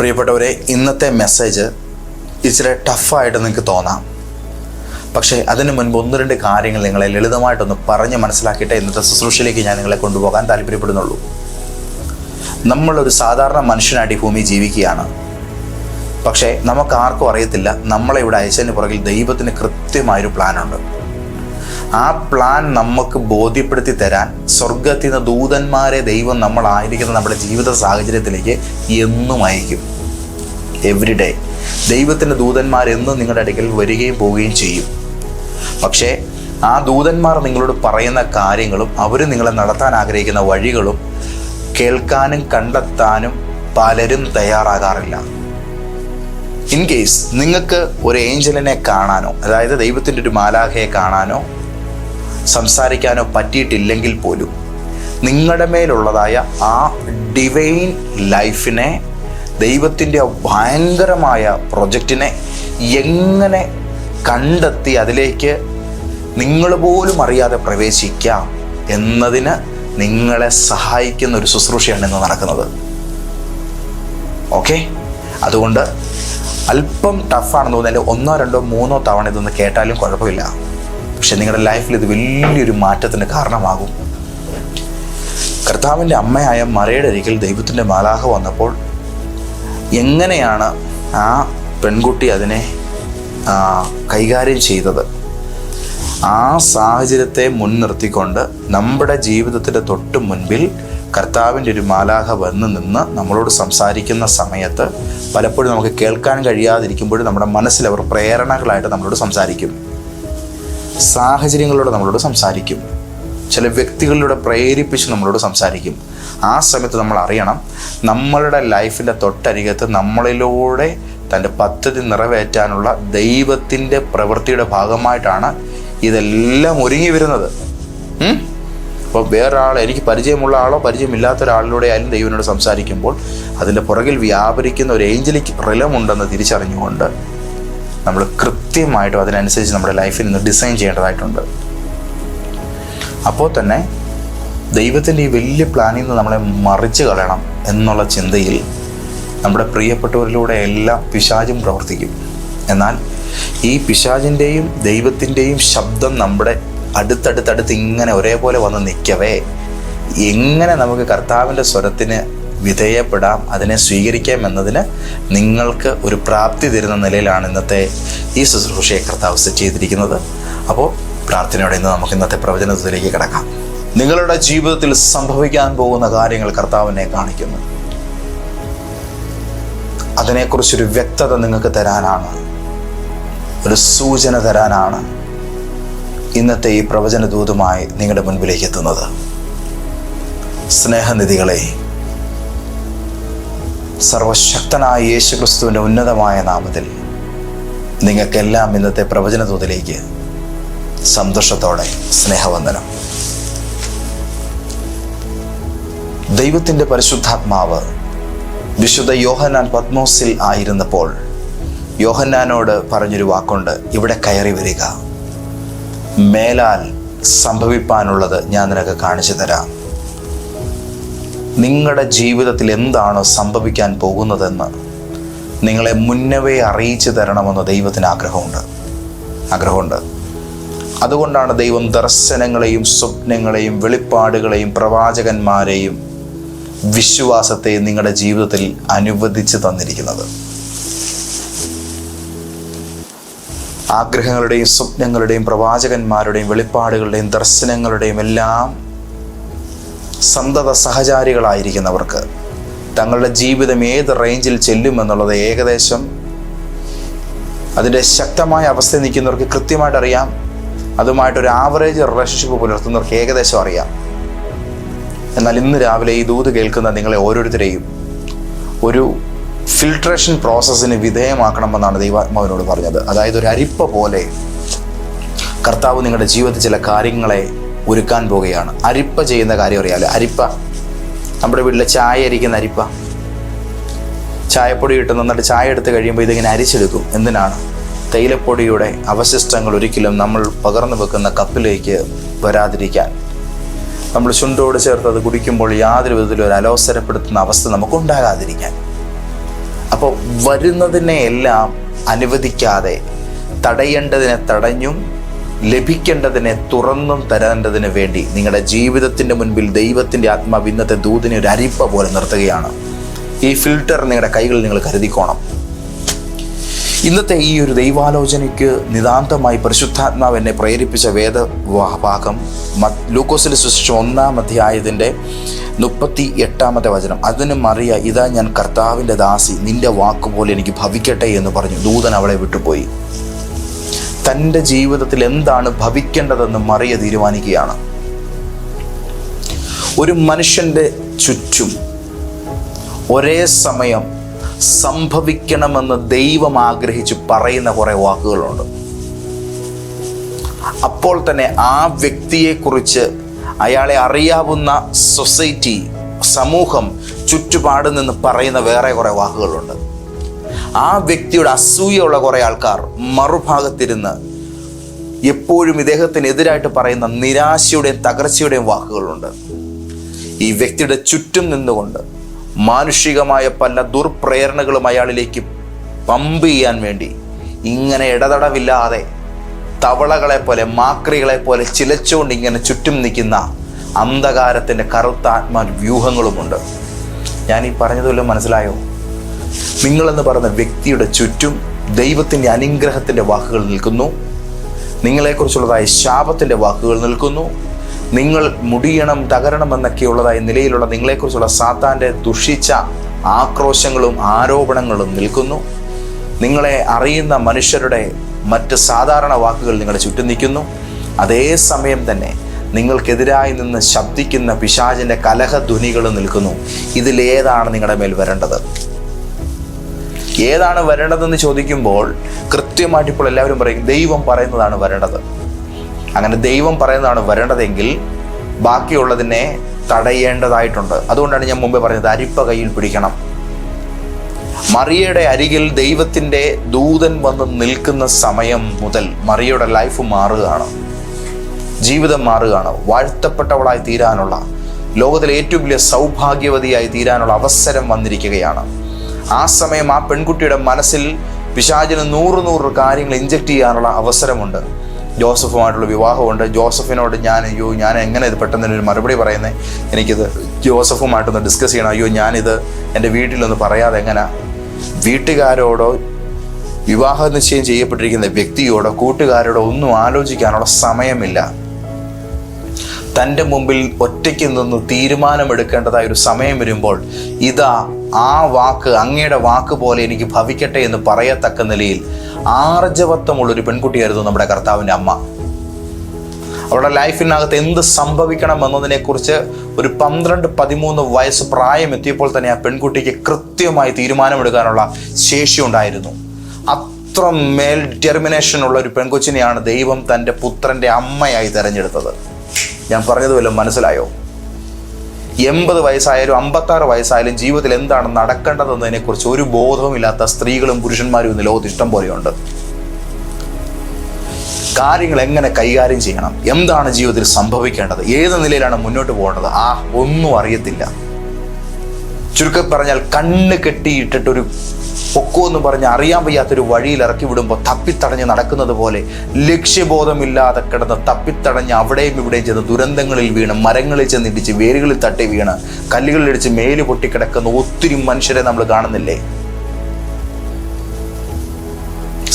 പ്രിയപ്പെട്ടവരെ ഇന്നത്തെ മെസ്സേജ് ഇച്ചിരി ടഫായിട്ട് നിങ്ങൾക്ക് തോന്നാം. പക്ഷേ അതിന് മുൻപ് ഒന്ന് രണ്ട് കാര്യങ്ങൾ നിങ്ങളെ ലളിതമായിട്ടൊന്ന് പറഞ്ഞ് മനസ്സിലാക്കിയിട്ട് ഇന്നത്തെ ശുശ്രൂഷയിലേക്ക് ഞാൻ നിങ്ങളെ കൊണ്ടുപോകാൻ താല്പര്യപ്പെടുന്നുള്ളൂ. നമ്മളൊരു സാധാരണ മനുഷ്യനായിട്ട് ഈ ഭൂമി ജീവിക്കുകയാണ്. പക്ഷേ നമുക്ക് ആർക്കും അറിയത്തില്ല നമ്മളെ ഇവിടെ അയച്ചതിന് പുറകിൽ ദൈവത്തിന് കൃത്യമായൊരു പ്ലാനുണ്ട് ആ പ്ലാൻ നമുക്ക് ബോധ്യപ്പെടുത്തി തരാൻ സ്വർഗത്തിൽ നിന്ന് ദൂതന്മാരെ ദൈവം നമ്മളായിരിക്കുന്ന നമ്മുടെ ജീവിത സാഹചര്യത്തിലേക്ക് എന്നും അയക്കും. എവറി ഡേ ദൈവത്തിന്റെ ദൂതന്മാർ എന്നും നിങ്ങളുടെ അടുക്കൽ വരികയും പോവുകയും ചെയ്യും. പക്ഷേ ആ ദൂതന്മാർ നിങ്ങളോട് പറയുന്ന കാര്യങ്ങളും അവർ നിങ്ങളെ നടത്താൻ ആഗ്രഹിക്കുന്ന വഴികളും കേൾക്കാനും കണ്ടെത്താനും പലരും തയ്യാറാകാറില്ല. ഇൻ കേസ് നിങ്ങൾക്ക് ഒരു ഏഞ്ചലിനെ കാണാനോ അതായത് ദൈവത്തിന്റെ ഒരു മാലാഖയെ കാണാനോ സംസാരിക്കാനോ പറ്റിയിട്ടില്ലെങ്കിൽ പോലും നിങ്ങളുടെ മേലുള്ളതായ ആ ഡിവൈൻ ലൈഫിനെ ദൈവത്തിന്റെ ഭയങ്കരമായ പ്രൊജക്റ്റിനെ എങ്ങനെ കണ്ടെത്തി അതിലേക്ക് നിങ്ങൾ പോലും അറിയാതെ പ്രവേശിക്കാം എന്നതിന് നിങ്ങളെ സഹായിക്കുന്ന ഒരു ശുശ്രൂഷയാണ് ഇന്ന് നടക്കുന്നത്. ഓക്കെ അതുകൊണ്ട് അല്പം ടഫാണെന്ന് തോന്നിയാൽ ഒന്നോ രണ്ടോ മൂന്നോ തവണ ഇതൊന്ന് കേട്ടാലും കുഴപ്പമില്ല. പക്ഷെ നിങ്ങളുടെ ലൈഫിൽ ഇത് വലിയൊരു മാറ്റത്തിന് കാരണമാകും. കർത്താവിന്റെ അമ്മയായ മറയുടെ അരികിൽ ദൈവത്തിന്റെ മാലാഹ വന്നപ്പോൾ എങ്ങനെയാണ് ആ പെൺകുട്ടി അതിനെ കൈകാര്യം ചെയ്തത്? ആ സാഹചര്യത്തെ മുൻനിർത്തിക്കൊണ്ട് നമ്മുടെ ജീവിതത്തിന്റെ തൊട്ട് മുൻപിൽ കർത്താവിന്റെ ഒരു മാലാഹ വന്ന് നിന്ന് നമ്മളോട് സംസാരിക്കുന്ന സമയത്ത് പലപ്പോഴും നമുക്ക് കേൾക്കാൻ കഴിയാതിരിക്കുമ്പോഴും നമ്മുടെ മനസ്സിൽ അവർ പ്രേരണകളായിട്ട് നമ്മളോട് സംസാരിക്കും. സാഹചര്യങ്ങളോട് നമ്മളോട് സംസാരിക്കും. ചില വ്യക്തികളിലൂടെ പ്രേരിപ്പിച്ച് നമ്മളോട് സംസാരിക്കും. ആ സമയത്ത് നമ്മൾ അറിയണം നമ്മളുടെ ലൈഫിന്റെ തൊട്ടരികത്ത് നമ്മളിലൂടെ തന്റെ പദ്ധതി നിറവേറ്റാനുള്ള ദൈവത്തിന്റെ പ്രവൃത്തിയുടെ ഭാഗമായിട്ടാണ് ഇതെല്ലാം ഒരുങ്ങി വരുന്നത്? അപ്പോൾ വേറൊരാൾ എനിക്ക് പരിചയമുള്ള ആളോ പരിചയമില്ലാത്ത ഒരാളിലൂടെ ആയാലും ദൈവനോട് സംസാരിക്കുമ്പോൾ അതിന്റെ പുറകിൽ വ്യാപരിക്കുന്ന ഒരു ഏഞ്ചലിക് റിലമുണ്ടെന്ന് തിരിച്ചറിഞ്ഞുകൊണ്ട് നമ്മൾ കൃത്യമായിട്ടും അതിനനുസരിച്ച് നമ്മുടെ ലൈഫിൽ നിന്ന് ഡിസൈൻ ചെയ്യേണ്ടതായിട്ടുണ്ട്. അപ്പോൾ തന്നെ ദൈവത്തിന്റെ ഈ വലിയ പ്ലാനിൽ നിന്ന് നമ്മളെ മറിച്ച് കളയണം എന്നുള്ള ചിന്തയിൽ നമ്മുടെ പ്രിയപ്പെട്ടവരിലൂടെ എല്ലാം പിശാചും പ്രവർത്തിക്കും. എന്നാൽ ഈ പിശാചിന്റെയും ദൈവത്തിന്റെയും ശബ്ദം നമ്മുടെ അടുത്തടുത്തടുത്ത് ഇങ്ങനെ ഒരേപോലെ വന്ന് നിൽക്കവേ. എങ്ങനെ നമുക്ക് കർത്താവിന്റെ സ്വരത്തിന് വിധേയപ്പെടാം അതിനെ സ്വീകരിക്കാം എന്നതിന് നിങ്ങൾക്ക് ഒരു പ്രാപ്തി തരുന്ന നിലയിലാണ് ഇന്നത്തെ ഈ ശുശ്രൂഷയെ കർത്താവ് ചെയ്തിരിക്കുന്നത്. അപ്പോൾ പ്രാർത്ഥനയോടെ ഇന്ന് നമുക്ക് ഇന്നത്തെ പ്രവചനത്തിലേക്ക് കിടക്കാം. നിങ്ങളുടെ ജീവിതത്തിൽ സംഭവിക്കാൻ പോകുന്ന കാര്യങ്ങൾ കർത്താവിനെ കാണിക്കുന്നു. അതിനെക്കുറിച്ചൊരു വ്യക്തത നിങ്ങൾക്ക് തരാനാണ്. ഒരു സൂചന തരാനാണ് ഇന്നത്തെ ഈ പ്രവചന ദൂതുമായി നിങ്ങളുടെ മുൻപിലേക്ക് എത്തുന്നത്. സ്നേഹനിധികളെ സർവശക്തനായ യേശു ക്രിസ്തുവിന്റെ ഉന്നതമായ നാമത്തിൽ നിങ്ങൾക്കെല്ലാം ഇന്നത്തെ പ്രവചന തോതിലേക്ക് സന്തോഷത്തോടെ സ്നേഹവന്ദനം. ദൈവത്തിന്റെ പരിശുദ്ധാത്മാവ് വിശുദ്ധ യോഹന്നാൻ പത്മോസിൽ ആയിരുന്നപ്പോൾ യോഹന്നാനോട് പറഞ്ഞൊരു വാക്കുണ്ട് ഇവിടെ കയറി വരിക. മേലാൽ സംഭവിപ്പാനുള്ളത് ഞാൻ നിനക്ക് കാണിച്ചു തരാം. നിങ്ങളുടെ ജീവിതത്തിൽ എന്താണ് സംഭവിക്കാൻ പോകുന്നതെന്ന് നിങ്ങളെ മുന്നവേ അറിയിച്ചു തരണമെന്ന് ദൈവത്തിന് ആഗ്രഹമുണ്ട്. ആഗ്രഹമുണ്ട്. അതുകൊണ്ടാണ് ദൈവം ദർശനങ്ങളെയും സ്വപ്നങ്ങളെയും വെളിപ്പാടുകളെയും പ്രവാചകന്മാരെയും വിശ്വാസത്തെ നിങ്ങളുടെ ജീവിതത്തിൽ അനുവദിച്ച് തന്നിരിക്കുന്നത്. ആഗ്രഹങ്ങളുടെയും സ്വപ്നങ്ങളുടെയും പ്രവാചകന്മാരുടെയും വെളിപ്പാടുകളുടെയും ദർശനങ്ങളുടെയും എല്ലാം സന്തത സഹചാരികളായിരിക്കുന്നവർക്ക് തങ്ങളുടെ ജീവിതം ഏത് റേഞ്ചിൽ ചെല്ലുമെന്നുള്ളത് ഏകദേശം അതിന്റെ ശക്തമായ അവസ്ഥയിൽ നിൽക്കുന്നവർക്ക് കൃത്യമായിട്ട് അറിയാം അതുമായിട്ടൊരു ആവറേജ് റിലേഷൻഷിപ്പ് പുലർത്തുന്നവർക്ക് ഏകദേശം അറിയാം. എന്നാൽ ഇന്ന് രാവിലെ ഈ ദൂത് കേൾക്കുന്ന നിങ്ങളെ ഓരോരുത്തരെയും ഒരു ഫിൽട്രേഷൻ പ്രോസസ്സിന് വിധേയമാക്കണമെന്നാണ് ദൈവാത്മാവിനോട് പറഞ്ഞത്. അതായത് ഒരു അരിപ്പ പോലെ കർത്താവ് നിങ്ങളുടെ ജീവിതത്തിൽ ചില കാര്യങ്ങളെ ഒരുക്കാൻ പോവുകയാണ്. അരിപ്പ ചെയ്യുന്ന കാര്യം അറിയാലോ? അരിപ്പ. നമ്മുടെ വീട്ടിലെ ചായ അരിക്കുന്ന അരിപ്പ. ചായപ്പൊടി ഇട്ട് നന്നിട്ട് ചായ എടുത്ത് കഴിയുമ്പോൾ ഇതിങ്ങനെ അരിച്ചെടുക്കും. എന്തിനാണ്? തേയിലപ്പൊടിയുടെ അവശിഷ്ടങ്ങൾ ഒരിക്കലും നമ്മൾ പകർന്നു വെക്കുന്ന കപ്പിലേക്ക് വരാതിരിക്കാൻ. നമ്മൾ ചുണ്ടോട് ചേർത്ത് അത് കുടിക്കുമ്പോൾ യാതൊരു വിധത്തിലും ഒരു അലോസരപ്പെടുത്തുന്ന അവസ്ഥ നമുക്കുണ്ടാകാതിരിക്കാൻ. അപ്പോൾ വരുന്നതിനെ എല്ലാം അനുവദിക്കാതെ തടയേണ്ടതിനെ തടഞ്ഞും ലഭിക്കേണ്ടതിനെ തുറന്നും തരേണ്ടതിന് വേണ്ടി നിങ്ങളുടെ ജീവിതത്തിന്റെ മുൻപിൽ ദൈവത്തിന്റെ ആത്മാവ് ഇന്നത്തെ ദൂതിനെ ഒരു അരിപ്പ പോലെ നിർത്തുകയാണ്. ഈ ഫിൽട്ടർ നിങ്ങളുടെ കൈകളിൽ നിങ്ങൾ കരുതിക്കോണം. ഇന്നത്തെ ഈ ഒരു ദൈവാലോചനയ്ക്ക് നിതാന്തമായി പരിശുദ്ധാത്മാവ് എന്നെ പ്രേരിപ്പിച്ച വേദഭാഗം ലൂക്കോസിലെ സൃഷ്ടിച്ച ഒന്നാം അധ്യായത്തിന്റെ മുപ്പത്തി എട്ടാമത്തെ വചനം. അതിന് മറിയ ഇതാ ഞാൻ കർത്താവിന്റെ ദാസി നിന്റെ വാക്കുപോലെ എനിക്ക് ഭവിക്കട്ടെ എന്ന് പറഞ്ഞു. ദൂതൻ അവളെ വിട്ടുപോയി. തന്റെ ജീവിതത്തിൽ എന്താണ് ഭവിക്കേണ്ടതെന്ന് മറിയ തീരുമാനിക്കുകയാണ്. ഒരു മനുഷ്യന്റെ ചുറ്റും ഒരേ സമയം സംഭവിക്കണമെന്ന് ദൈവം ആഗ്രഹിച്ച് പറയുന്ന കുറേ വാക്കുകളുണ്ട്. അപ്പോൾ തന്നെ ആ വ്യക്തിയെക്കുറിച്ച് അയാളെ അറിയാവുന്ന സൊസൈറ്റി സമൂഹം ചുറ്റുപാട് നിന്ന് പറയുന്ന വേറെ കുറേ വാക്കുകളുണ്ട്. ആ വ്യക്തിയുടെ അസൂയുള്ള കുറേ ആൾക്കാർ മറുഭാഗത്തിരുന്ന് എപ്പോഴും ഇദ്ദേഹത്തിനെതിരായിട്ട് പറയുന്ന നിരാശയുടെയും തകർച്ചയുടെയും വാക്കുകളുണ്ട്. ഈ വ്യക്തിയുടെ ചുറ്റും നിന്നുകൊണ്ട് മാനുഷികമായ പല ദുർപ്രേരണകളും അയാളിലേക്ക് പമ്പ് ചെയ്യാൻ വേണ്ടി ഇങ്ങനെ ഇടതടവില്ലാതെ തവളകളെ പോലെ മാക്രികളെ പോലെ ചിലച്ചുകൊണ്ട് ഇങ്ങനെ ചുറ്റും നിൽക്കുന്ന അന്ധകാരത്തിന്റെ കറുത്ത ആത്മാ വ്യൂഹങ്ങളുമുണ്ട്. ഞാൻ ഈ പറഞ്ഞതുവല്ലോ മനസ്സിലായോ? നിങ്ങളെന്ന് പറയുന്ന വ്യക്തിയുടെ ചുറ്റും ദൈവത്തിന്റെ അനുഗ്രഹത്തിന്റെ വാക്കുകൾ നിൽക്കുന്നു. നിങ്ങളെക്കുറിച്ചുള്ളതായ ശാപത്തിന്റെ വാക്കുകൾ നിൽക്കുന്നു. നിങ്ങൾ മുടിയണം തകരണം എന്നൊക്കെയുള്ളതായ നിലയിലുള്ള നിങ്ങളെക്കുറിച്ചുള്ള സാത്താന്റെ ദുഷിച്ച ആക്രോശങ്ങളും ആരോപണങ്ങളും നിൽക്കുന്നു. നിങ്ങളെ അറിയുന്ന മനുഷ്യരുടെ മറ്റ് സാധാരണ വാക്കുകൾ നിങ്ങളുടെ ചുറ്റും നിൽക്കുന്നു. അതേസമയം തന്നെ നിങ്ങൾക്കെതിരായി നിന്ന് ശബ്ദിക്കുന്ന പിശാചിന്റെ കലഹധ്വനികൾ നിൽക്കുന്നു. ഇതിലേതാണ് നിങ്ങളുടെ മേൽ വരേണ്ടത്? ഏതാണ് വരേണ്ടതെന്ന് ചോദിക്കുമ്പോൾ കൃത്യമായിട്ട് ഇപ്പോൾ എല്ലാവരും പറയും ദൈവം പറയുന്നതാണ് വരേണ്ടത്. അങ്ങനെ ദൈവം പറയുന്നതാണ് വരേണ്ടതെങ്കിൽ ബാക്കിയുള്ളതിനെ തടയേണ്ടതായിട്ടുണ്ട്. അതുകൊണ്ടാണ് ഞാൻ മുമ്പേ പറഞ്ഞത് അരിപ്പ കയ്യിൽ പിടിക്കണം. മറിയയുടെ അരികിൽ ദൈവത്തിന്റെ ദൂതൻ വന്ന് നിൽക്കുന്ന സമയം മുതൽ മറിയയുടെ ലൈഫ് മാറുകയാണ്. ജീവിതം മാറുകയാണ്. വാഴ്ത്തപ്പെട്ടവളായി തീരാനുള്ള ലോകത്തിലെ ഏറ്റവും വലിയ സൗഭാഗ്യവതിയായി തീരാനുള്ള അവസരം വന്നിരിക്കുകയാണ്. ആ സമയം ആ പെൺകുട്ടിയുടെ മനസ്സിൽ പിശാചിന് നൂറ് നൂറ് കാര്യങ്ങൾ ഇഞ്ചക്ട് ചെയ്യാനുള്ള അവസരമുണ്ട്. ജോസഫുമായിട്ടുള്ള വിവാഹമുണ്ട്. ജോസഫിനോട് ഞാൻ അയ്യോ ഞാൻ എങ്ങനെ ഇത് പെട്ടെന്ന് ഒരു മറുപടി പറയുന്നത് എനിക്കിത് ജോസഫുമായിട്ടൊന്ന് ഡിസ്കസ് ചെയ്യണം. അയ്യോ ഞാനിത് എന്റെ വീട്ടിലൊന്ന് പറയാതെ എങ്ങനെ? വീട്ടുകാരോടോ വിവാഹ നിശ്ചയം ചെയ്യപ്പെട്ടിരിക്കുന്ന വ്യക്തിയോടോ കൂട്ടുകാരോടോ ഒന്നും ആലോചിക്കാനുള്ള സമയമില്ല. തന്റെ മുമ്പിൽ ഒറ്റയ്ക്ക് നിന്ന് തീരുമാനമെടുക്കേണ്ടതായ ഒരു സമയം വരുമ്പോൾ ഇതാ ആ വാക്ക് അങ്ങയുടെ വാക്ക് പോലെ എനിക്ക് ഭവിക്കട്ടെ എന്ന് പറയത്തക്ക നിലയിൽ ആർജവത്വമുള്ള ഒരു പെൺകുട്ടിയായിരുന്നു നമ്മുടെ കർത്താവിന്റെ അമ്മ. അവരുടെ ലൈഫിനകത്ത് എന്ത് സംഭവിക്കണം എന്നതിനെക്കുറിച്ച് ഒരു പന്ത്രണ്ട് പതിമൂന്ന് വയസ്സ് പ്രായം എത്തിയപ്പോൾ തന്നെ ആ പെൺകുട്ടിക്ക് കൃത്യമായി തീരുമാനമെടുക്കാനുള്ള ശേഷി ഉണ്ടായിരുന്നു. അത്ര മേൽ ഡിറ്റർമിനേഷൻ ഉള്ള ഒരു പെൺകൊച്ചിനെയാണ് ദൈവം തന്റെ പുത്രന്റെ അമ്മയായി തിരഞ്ഞെടുത്തത്. ഞാൻ പറഞ്ഞത് വല്ലതും മനസ്സിലായോ? എൺപത് വയസ്സായാലും അമ്പത്താറ് വയസ്സായാലും ജീവിതത്തിൽ എന്താണ് നടക്കേണ്ടതെന്നതിനെക്കുറിച്ച് ഒരു ബോധവുമില്ലാത്ത സ്ത്രീകളും പുരുഷന്മാരും ഇന്ന് ലോകത്ത് ഇഷ്ടം പോലെയുണ്ട്. കാര്യങ്ങൾ എങ്ങനെ കൈകാര്യം ചെയ്യണം? എന്താണ് ജീവിതത്തിൽ സംഭവിക്കേണ്ടത്? ഏത് നിലയിലാണ് മുന്നോട്ട് പോകേണ്ടത്? ആ ഒന്നും അറിയത്തില്ല. ചുരുക്കം പറഞ്ഞാൽ കണ്ണ് കെട്ടിയിട്ടിട്ടൊരു പൊക്കോ എന്ന് പറഞ്ഞ് അറിയാൻ വയ്യാത്തൊരു വഴിയിൽ ഇറക്കി വിടുമ്പോൾ തപ്പിത്തടഞ്ഞ് നടക്കുന്നത് പോലെ ലക്ഷ്യബോധമില്ലാതെ കിടന്ന് തപ്പിത്തടഞ്ഞ് അവിടെയും ഇവിടെയും ചെന്ന് ദുരന്തങ്ങളിൽ വീണ് മരങ്ങളിൽ ചെന്നിടിച്ച് വേരുകളിൽ തട്ടി വീണ് കല്ലുകളിലിടിച്ച് മേൽ പൊട്ടിക്കിടക്കുന്ന ഒത്തിരി മനുഷ്യരെ നമ്മൾ കാണുന്നില്ലേ?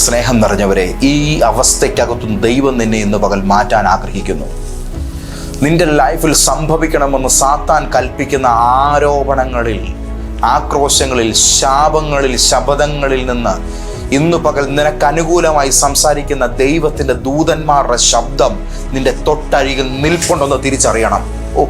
സ്നേഹം നിറഞ്ഞവരെ ഈ അവസ്ഥയ്ക്കകത്തും ദൈവം നിന്നെ ഇന്ന് പകൽ മാറ്റാൻ ആഗ്രഹിക്കുന്നു. നിന്റെ ലൈഫിൽ സംഭവിക്കണമെന്ന് സാത്താൻ കൽപ്പിക്കുന്ന ആരോപണങ്ങളിൽ ആക്രോശങ്ങളിൽ ശാപങ്ങളിൽ ശബദങ്ങളിൽ നിന്ന് ഇന്നു പകൽ നിനക്ക് അനുകൂലമായി സംസാരിക്കുന്ന ദൈവത്തിന്റെ ദൂതന്മാരുടെ ശബ്ദം നിന്റെ തൊട്ടരികിൽ നിൽപ്പുണ്ടെന്ന് തിരിച്ചറിയണം. ഓ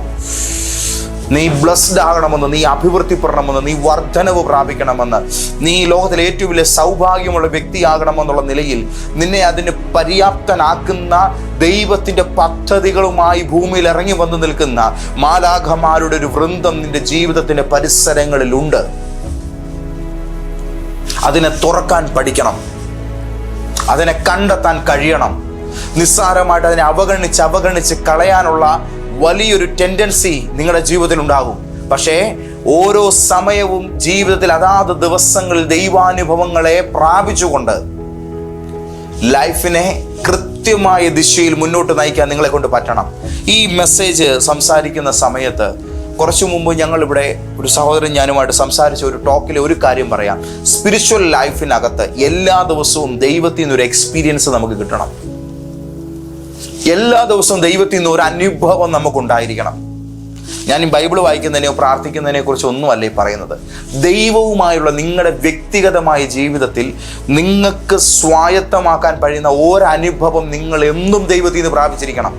നീ ബ്ലസ്ഡ് ആകണമെന്ന് നീ അഭിവൃദ്ധിപ്പെടണമെന്ന് നീ വർധനവ് പ്രാപിക്കണമെന്ന് നീ ലോകത്തിലെ ഏറ്റവും വലിയ സൗഭാഗ്യമുള്ള വ്യക്തിയാകണമെന്നുള്ള നിലയിൽ നിന്നെ അതിന് പര്യാപ്തനാക്കുന്ന ദൈവത്തിന്റെ പദ്ധതികളുമായി ഭൂമിയിൽ ഇറങ്ങി വന്നു നിൽക്കുന്ന മാലാഖമാരുടെ ഒരു വൃന്ദം നിന്റെ ജീവിതത്തിന്റെ പരിസരങ്ങളിലുണ്ട്. അതിനെ തുറക്കാൻ പഠിക്കണം. അതിനെ കണ്ടെത്താൻ കഴിയണം. നിസ്സാരമായിട്ട് അതിനെ അവഗണിച്ച് അവഗണിച്ച് കളയാനുള്ള വലിയൊരു ടെൻഡൻസി നിങ്ങളുടെ ജീവിതത്തിൽ ഉണ്ടാകും. പക്ഷേ ഓരോ സമയവും ജീവിതത്തിൽ അതാത് ദിവസങ്ങളിൽ ദൈവാനുഭവങ്ങളെ പ്രാപിച്ചുകൊണ്ട് ലൈഫിനെ കൃത്യമായ ദിശയിൽ മുന്നോട്ട് നയിക്കാൻ നിങ്ങളെ കൊണ്ട് പറ്റണം. ഈ മെസ്സേജ് സംസാരിക്കുന്ന സമയത്ത് കുറച്ചു മുമ്പ് ഞങ്ങളിവിടെ ഒരു സഹോദരൻ ഞാനുമായിട്ട് സംസാരിച്ച ഒരു ടോക്കിലെ ഒരു കാര്യം പറയാം. സ്പിരിച്വൽ ലൈഫിനകത്ത് എല്ലാ ദിവസവും ദൈവത്തിൽ നിന്ന് ഒരു എക്സ്പീരിയൻസ് നമുക്ക് കിട്ടണം. എല്ലാ ദിവസവും ദൈവത്തിൽ നിന്ന് ഒരു അനുഭവം നമുക്കുണ്ടായിരിക്കണം. ഞാൻ ഈ ബൈബിൾ വായിക്കുന്നതിനെയോ പ്രാർത്ഥിക്കുന്നതിനെ കുറിച്ച് ഒന്നുമല്ല ഈ പറയുന്നത്. ദൈവവുമായുള്ള നിങ്ങളുടെ വ്യക്തിഗതമായ ജീവിതത്തിൽ നിങ്ങൾക്ക് സ്വായത്തമാക്കാൻ കഴിയുന്ന ഒരനുഭവം നിങ്ങൾ എന്നും ദൈവത്തിൽ നിന്ന് പ്രാപിച്ചിരിക്കണം.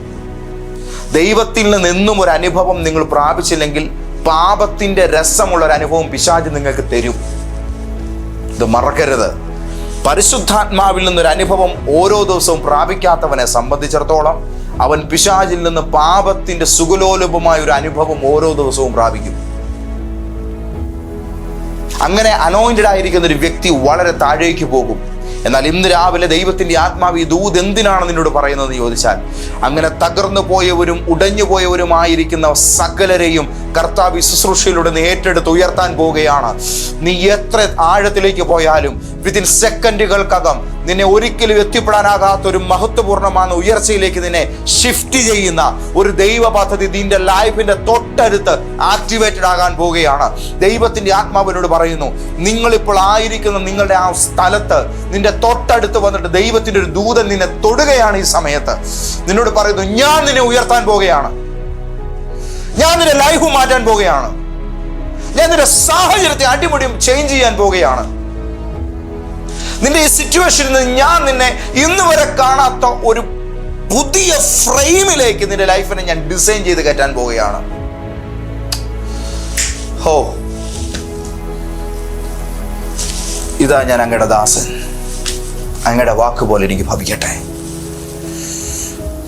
ദൈവത്തിൽ നിന്ന് എന്നും ഒരു അനുഭവം നിങ്ങൾ പ്രാപിച്ചില്ലെങ്കിൽ പാപത്തിന്റെ രസമുള്ള ഒരു അനുഭവം പിശാച് നിങ്ങൾക്ക് തരും. ഇത് മറക്കരുത്. പരിശുദ്ധാത്മാവിൽ നിന്നൊരു അനുഭവം ഓരോ ദിവസവും പ്രാപിക്കാത്തവനെ സംബന്ധിച്ചിടത്തോളം അവൻ പിശാചിൽ നിന്ന് പാപത്തിന്റെ സുഗലോലുപമായ ഒരു അനുഭവം ഓരോ ദിവസവും പ്രാപിക്കും. അങ്ങനെ അനോയിന്റഡ് ആയിരിക്കുന്ന ഒരു വ്യക്തി വളരെ താഴേക്ക് പോകും. എന്നാൽ ഇന്ന് രാവിലെ ദൈവത്തിന്റെ ആത്മാവ് ഈ ദൂത് എന്തിനാണ് നിന്നോട് പറയുന്നതെന്ന് ചോദിച്ചാൽ അങ്ങനെ തകർന്നു പോയവരും ഉടഞ്ഞു പോയവരുമായിരിക്കുന്ന സകലരെയും കർത്താവ് ശുശ്രൂഷയിലൂടെ നീ ഏറ്റെടുത്ത് ഉയർത്താൻ പോവുകയാണ്. നീ എത്ര ആഴത്തിലേക്ക് പോയാലും വിത്തിൻ സെക്കൻഡുകൾക്കകം നിന്നെ ഒരിക്കലും എത്തിപ്പെടാനാകാത്ത ഒരു മഹത്വപൂർണമായ ഉയർച്ചയിലേക്ക് നിന്നെ ഷിഫ്റ്റ് ചെയ്യുന്ന ഒരു ദൈവ പദ്ധതി നിന്റെ ലൈഫിന്റെ തൊട്ടടുത്ത് ആക്ടിവേറ്റഡ് ആകാൻ പോവുകയാണ്. ദൈവത്തിന്റെ ആത്മാവിനോട് പറയുന്നു നിങ്ങളിപ്പോൾ ആയിരിക്കുന്ന നിങ്ങളുടെ ആ സ്ഥലത്ത് നിന്റെ തൊട്ടടുത്ത് വന്നിട്ട് ദൈവത്തിന്റെ ഒരു ദൂതൻ നിന്നെ തൊടുകയാണ് ഈ സമയത്ത്. നിന്നോട് പറയുന്നു ഞാൻ നിന്നെ ഉയർത്താൻ പോവുകയാണ്. ഞാൻ നിന്റെ ലൈഫ് മാറ്റാൻ പോവുകയാണ്. ഞാൻ നിന്റെ സാഹചര്യത്തെ അടിമുടിയും ചേഞ്ച് ചെയ്യാൻ പോവുകയാണ്. നിന്റെ ഈ സിറ്റുവേഷനിൽ നിന്ന് ഞാൻ നിന്നെ ഇന്ന് വരെ കാണാത്ത ഒരു പുതിയ ഫ്രെയിമിലേക്ക് നിന്റെ ലൈഫിനെ ഞാൻ ഡിസൈൻ ചെയ്ത് കയറ്റാൻ പോവുകയാണ്. ഹോ. ഇതാ ഞാൻ അങ്ങയുടെ ദാസൻ. അങ്ങയുടെ വാക്ക് പോലെ എനിക്ക് ഭവിക്കട്ടെ.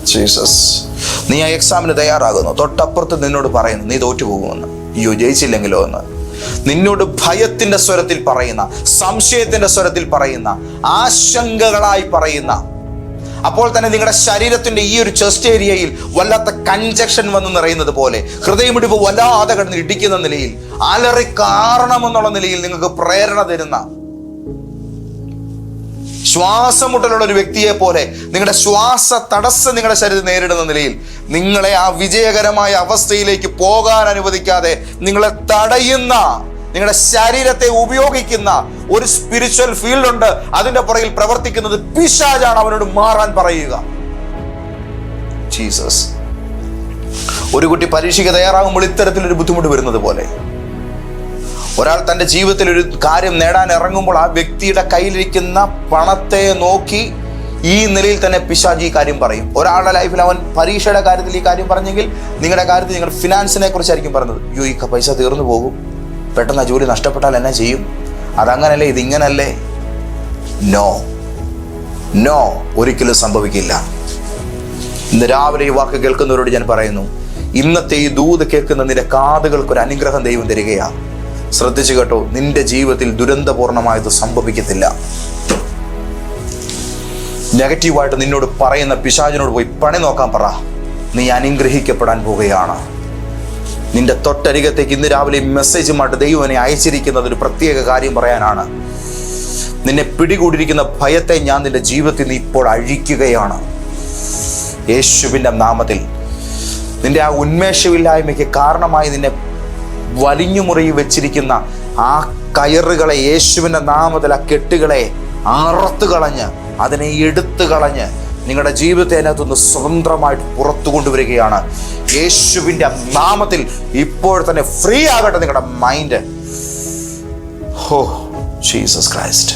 ജീസസ് നീ ആ എക്സാമിന് തയ്യാറാകുന്നു. തൊട്ടപ്പുറത്ത് നിന്നോട് പറയുന്നു നീ തോറ്റുപോകുമെന്ന്. അയ്യോ ജയിച്ചില്ലെങ്കിലോ എന്ന്. നിന്നോട് ഭയത്തിന്റെ സ്വരത്തിൽ പറയുന്ന സംശയത്തിന്റെ സ്വരത്തിൽ പറയുന്ന ആശങ്കകളായി പറയുന്ന. അപ്പോൾ തന്നെ നിങ്ങളുടെ ശരീരത്തിന്റെ ഈ ഒരു ചെസ്റ്റ് ഏരിയയിൽ വല്ലാത്ത കൺജക്ഷൻ വന്ന് നിറയുന്നത് പോലെ ഹൃദയമിടിപ്പ് വല്ലാതെ കിടന്ന് ഇടിക്കുന്ന നിലയിൽ അലറി കാരണമെന്നുള്ള നിലയിൽ നിങ്ങൾക്ക് പ്രേരണ തരുന്ന ശ്വാസമുട്ടലുള്ള ഒരു വ്യക്തിയെ പോലെ നിങ്ങളുടെ ശ്വാസ തടസ്സം നിങ്ങളുടെ ശരീരം നേരിടുന്ന നിലയിൽ നിങ്ങളെ ആ വിജയകരമായ അവസ്ഥയിലേക്ക് പോകാൻ അനുവദിക്കാതെ നിങ്ങളെ തടയുന്ന നിങ്ങളുടെ ശരീരത്തെ ഉപയോഗിക്കുന്ന ഒരു സ്പിരിച്വൽ ഫീൽഡ് ഉണ്ട്. അതിന്റെ പുറകിൽ പ്രവർത്തിക്കുന്നത് പിശാജാണ് അവനോട് മാറാൻ പറയുക. ജീസസ്. ഒരു കുട്ടി പരീക്ഷയ്ക്ക് തയ്യാറാകുമ്പോൾ ഇത്തരത്തിലൊരു ബുദ്ധിമുട്ട് വരുന്നത് പോലെ. ഒരാൾ തന്റെ ജീവിതത്തിൽ ഒരു കാര്യം നേടാൻ ഇറങ്ങുമ്പോൾ ആ വ്യക്തിയുടെ കയ്യിലിരിക്കുന്ന പണത്തെ നോക്കി ഈ നിലയിൽ തന്നെ പിശാജി ഈ കാര്യം പറയും. ഒരാളുടെ ലൈഫിൽ അവൻ പരീക്ഷയുടെ കാര്യത്തിൽ ഈ കാര്യം പറഞ്ഞെങ്കിൽ നിങ്ങളുടെ കാര്യത്തിൽ നിങ്ങൾ ഫിനാൻസിനെ കുറിച്ചായിരിക്കും പറഞ്ഞത്. യു ഈ പൈസ തീർന്നു പോകും. പെട്ടെന്ന് ജോലി നഷ്ടപ്പെട്ടാൽ എന്നെ ചെയ്യും? അതങ്ങനല്ലേ ഇതിങ്ങനല്ലേ? നോ. നോ ഒരിക്കലും സംഭവിക്കില്ല. ഇന്ന് രാവിലെ ഈ വാക്ക് കേൾക്കുന്നവരോട് ഞാൻ പറയുന്നു ഇന്നത്തെ ഈ ദൂത് കേൾക്കുന്ന നിന്റെ കാതുകൾക്ക് ഒരു അനുഗ്രഹം ദൈവം തരികയാണ് ശ്രദ്ധിച്ചു കേട്ടോ നിന്റെ ജീവിതത്തിൽ ദുരന്തപൂർണമായത് സംഭവിക്കത്തില്ല. നെഗറ്റീവായിട്ട് നിന്നോട് പറയുന്ന പിശാചിനോട് പോയി പണി നോക്കാൻ പറ. നീ അനുഗ്രഹിക്കപ്പെടാൻ പോവുകയാണ്. നിന്റെ തൊട്ടരികത്തേക്ക് ഇന്ന് രാവിലെ മെസ്സേജുമായിട്ട് ദൈവനെ അയച്ചിരിക്കുന്നത് ഒരു പ്രത്യേക കാര്യം പറയാനാണ്. നിന്നെ പിടികൂടിയിരിക്കുന്ന ഭയത്തെ ഞാൻ നിന്റെ ജീവിതത്തിൽ നിന്ന് ഇപ്പോൾ അഴിക്കുകയാണ്. യേശുവിന്റെ നാമത്തിൽ നിന്റെ ആ ഉന്മേഷമില്ലായ്മയ്ക്ക് കാരണമായി നിന്നെ വലിഞ്ഞു മുറിയിൽ വെച്ചിരിക്കുന്ന ആ കയറുകളെ യേശുവിന്റെ നാമത്തിൽ ആ കെട്ടുകളെ അറുത്ത് കളഞ്ഞ് അതിനെ എടുത്തു കളഞ്ഞ് നിങ്ങളുടെ ജീവിതത്തെ അതിനകത്തുനിന്ന് സ്വതന്ത്രമായിട്ട് പുറത്തു കൊണ്ടുവരികയാണ്. യേശുവിന്റെ നാമത്തിൽ ഇപ്പോൾ തന്നെ ഫ്രീ ആകട്ടെ നിങ്ങളുടെ മൈൻഡ് ഹോ ജീസസ് ക്രൈസ്റ്റ്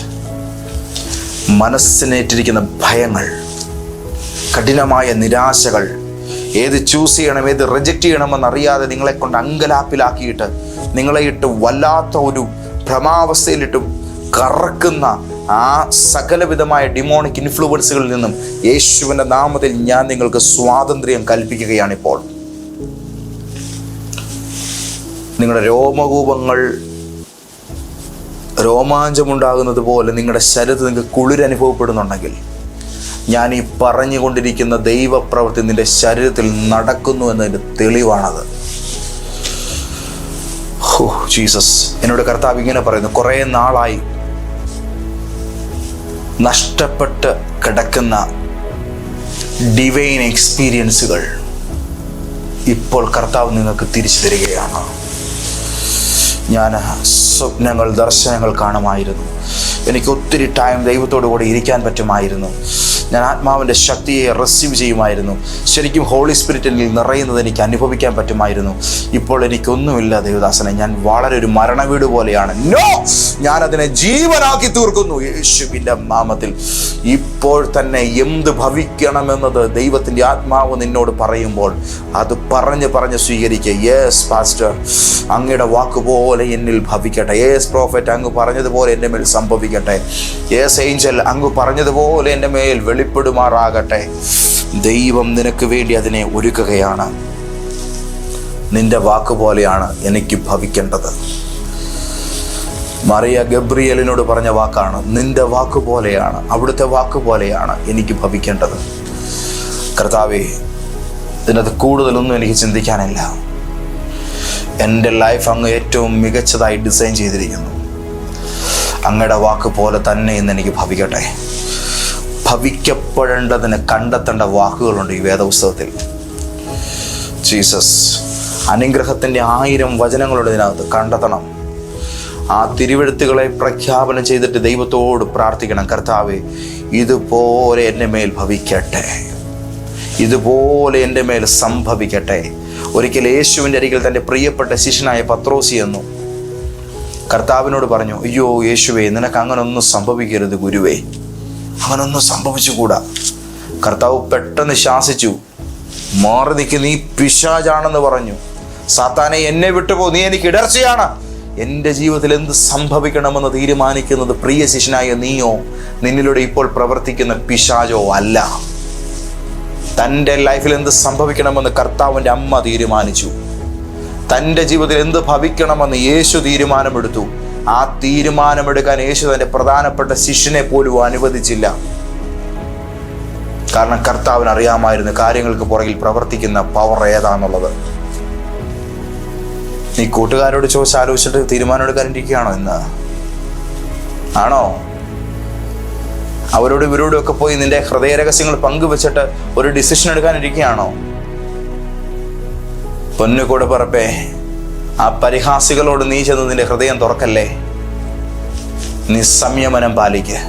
മനസ്സിനേറ്റിരിക്കുന്ന ഭയങ്ങൾ കഠിനമായ നിരാശകൾ ഏത് ചൂസ് ചെയ്യണം ഏത് റിജക്റ്റ് ചെയ്യണമെന്ന് അറിയാതെ നിങ്ങളെ കൊണ്ട് അങ്കലാപ്പിലാക്കിയിട്ട് നിങ്ങളെ ഇട്ട് വല്ലാത്ത ഒരു ഭ്രമാവസ്ഥയിലിട്ട് കറക്കുന്ന ആ സകലവിധമായ ഡിമോണിക് ഇൻഫ്ലുവൻസുകളിൽ നിന്നും യേശുവിന്റെ നാമത്തിൽ ഞാൻ നിങ്ങൾക്ക് സ്വാതന്ത്ര്യം കൽപ്പിക്കുകയാണിപ്പോൾ. നിങ്ങളുടെ രോമകൂപങ്ങൾ രോമാഞ്ചമുണ്ടാകുന്നത് പോലെ നിങ്ങളുടെ ശരീരത്തിൽ നിങ്ങൾക്ക് കുളിരനുഭവപ്പെടുന്നുണ്ടെങ്കിൽ ഞാൻ ഈ പറഞ്ഞുകൊണ്ടിരിക്കുന്ന ദൈവപ്രവൃത്തി നിന്റെ ശരീരത്തിൽ നടക്കുന്നു എന്നതിന്റെ തെളിവാണത്. ഓ ജീസസ്. എന്നോട് കർത്താവ് ഇങ്ങനെ പറയുന്നു കുറേ നാളായി നഷ്ടപ്പെട്ട് കിടക്കുന്ന ഡിവൈൻ എക്സ്പീരിയൻസുകൾ ഇപ്പോൾ കർത്താവ് നിങ്ങൾക്ക് തിരിച്ചു തരികയാണ്. ഞാൻ സ്വപ്നങ്ങൾ ദർശനങ്ങൾ കാണുമായിരുന്നു. എനിക്ക് ഒത്തിരി ടൈം ദൈവത്തോടു കൂടി ഇരിക്കാൻ പറ്റുമായിരുന്നു. ഞാൻ ആത്മാവിന്റെ ശക്തിയെ റിസീവ് ചെയ്യുമായിരുന്നു. ശരിക്കും ഹോളി സ്പിരിറ്റിൽ നിറയുന്നത് എനിക്ക് അനുഭവിക്കാൻ പറ്റുമായിരുന്നു. ഇപ്പോൾ എനിക്കൊന്നുമില്ല ദേവദാസനെ. ഞാൻ വളരെ ഒരു മരണവീട് പോലെയാണ്. നോ ഞാൻ അതിനെ ജീവനാക്കി തീർക്കുന്നു. യേശുവിന്റെ നാമത്തിൽ. ഇപ്പോൾ തന്നെ എന്ത് ഭവിക്കണമെന്നത് ദൈവത്തിന്റെ ആത്മാവ് നിന്നോട് പറയുമ്പോൾ അത് പറഞ്ഞ് പറഞ്ഞ് സ്വീകരിക്കുക. യേസ് പാസ്റ്റർ അങ്ങയുടെ വാക്കുപോലെ എന്നിൽ ഭവിക്കട്ടെ. യേസ് പ്രോഫറ്റ് അങ്ങ് പറഞ്ഞതുപോലെ എന്റെ മേൽ സംഭവിക്കട്ടെ. യേസ് ഏഞ്ചൽ അങ്ങ് പറഞ്ഞതുപോലെ എന്റെ മേൽ വെളിപ്പെടുമാറാകട്ടെ. ദൈവം നിനക്ക് വേണ്ടി അതിനെ ഒരുക്കുകയാണ്. നിന്റെ വാക്കുപോലെയാണ് എനിക്ക് ഭവിക്കേണ്ടത്. മറിയ ഗബ്രിയലിനോട് പറഞ്ഞ വാക്കാണ് നിന്റെ വാക്കുപോലെയാണ് അവിടുത്തെ വാക്കുപോലെയാണ് എനിക്ക് ഭവിക്കേണ്ടത്. കർത്താവേ ഇതിനകത്ത് കൂടുതലൊന്നും എനിക്ക് ചിന്തിക്കാനില്ല. എന്റെ ലൈഫ് അങ്ങ് ഏറ്റവും മികച്ചതായി ഡിസൈൻ ചെയ്തിരിക്കുന്നു. അങ്ങയുടെ വാക്ക് പോലെ തന്നെ ഇന്ന് എനിക്ക് ഭവിക്കട്ടെ. ഭവിക്കപ്പെടേണ്ടതിന് കണ്ടെത്തേണ്ട വാക്കുകളുണ്ട് ഈ വേദപുസ്തകത്തിൽ. ജീസസ് അനുഗ്രഹത്തിന്റെ ആയിരം വചനങ്ങളുണ്ട് ഇതിനകത്ത് കണ്ടെത്തണം. ആ തിരുവെഴുത്തുകളെ പ്രഖ്യാപനം ചെയ്തിട്ട് ദൈവത്തോട് പ്രാർത്ഥിക്കണം. കർത്താവെ ഇതുപോലെ എന്റെ മേൽ ഭവിക്കട്ടെ. ഇതുപോലെ എന്റെ മേൽ സംഭവിക്കട്ടെ. ഒരിക്കൽ യേശുവിന്റെ അരികിൽ തന്റെ പ്രിയപ്പെട്ട ശിഷ്യനായ പത്രോസി എന്നു കർത്താവിനോട് പറഞ്ഞു അയ്യോ യേശുവേ നിനക്ക് അങ്ങനെ അങ്ങനൊന്നും സംഭവിക്കരുത് ഗുരുവേ. അങ്ങനൊന്നും സംഭവിച്ചുകൂടാ. കർത്താവ് പെട്ടെന്ന് ശാസിച്ചു. മാറി നിൽക്ക് നീ പിശാചാണെന്ന് പറഞ്ഞു. സാത്താനെ എന്നെ വിട്ടുപോ നീ എനിക്ക് ഇടർച്ചയാണ്. എന്റെ ജീവിതത്തിൽ എന്ത് സംഭവിക്കണമെന്ന് തീരുമാനിക്കുന്നത് പ്രിയ ശിഷ്യനായ നീയോ? നിന്നിലൂടെ ഇപ്പോൾ പ്രവർത്തിക്കുന്ന പിശാചോ അല്ല. തന്റെ ലൈഫിൽ എന്ത് സംഭവിക്കണമെന്ന് കർത്താവിന്റെ അമ്മ തീരുമാനിച്ചു. തന്റെ ജീവിതത്തിൽ എന്ത് ഭവിക്കണമെന്ന് യേശു തീരുമാനമെടുത്തു. ആ തീരുമാനമെടുക്കാൻ യേശു തന്റെ പ്രധാനപ്പെട്ട ശിഷ്യനെ പോലും അനുവദിച്ചില്ല. കാരണം കർത്താവിന് അറിയാമായിരുന്നു കാര്യങ്ങൾക്ക് പുറകിൽ പ്രവർത്തിക്കുന്ന പവർ ഏതാന്നുള്ളത്. നീ കൂട്ടുകാരോട് ചോദിച്ച് ആലോചിച്ചിട്ട് തീരുമാനം എടുക്കാനിരിക്കുകയാണോ ഇന്ന്? ആണോ? അവരോട് ഇവരോടും ഒക്കെ പോയി നിന്റെ ഹൃദയ രഹസ്യങ്ങൾ പങ്കുവെച്ചിട്ട് ഒരു ഡിസിഷൻ എടുക്കാനിരിക്കുകയാണോ പൊന്നു കൂടെ പറപ്പേ ആ പരിഹാസികളോട് നീ ചെന്ന് നിന്റെ ഹൃദയം തുറക്കല്ലേ? നീ സംയമനം പാലിക്കുക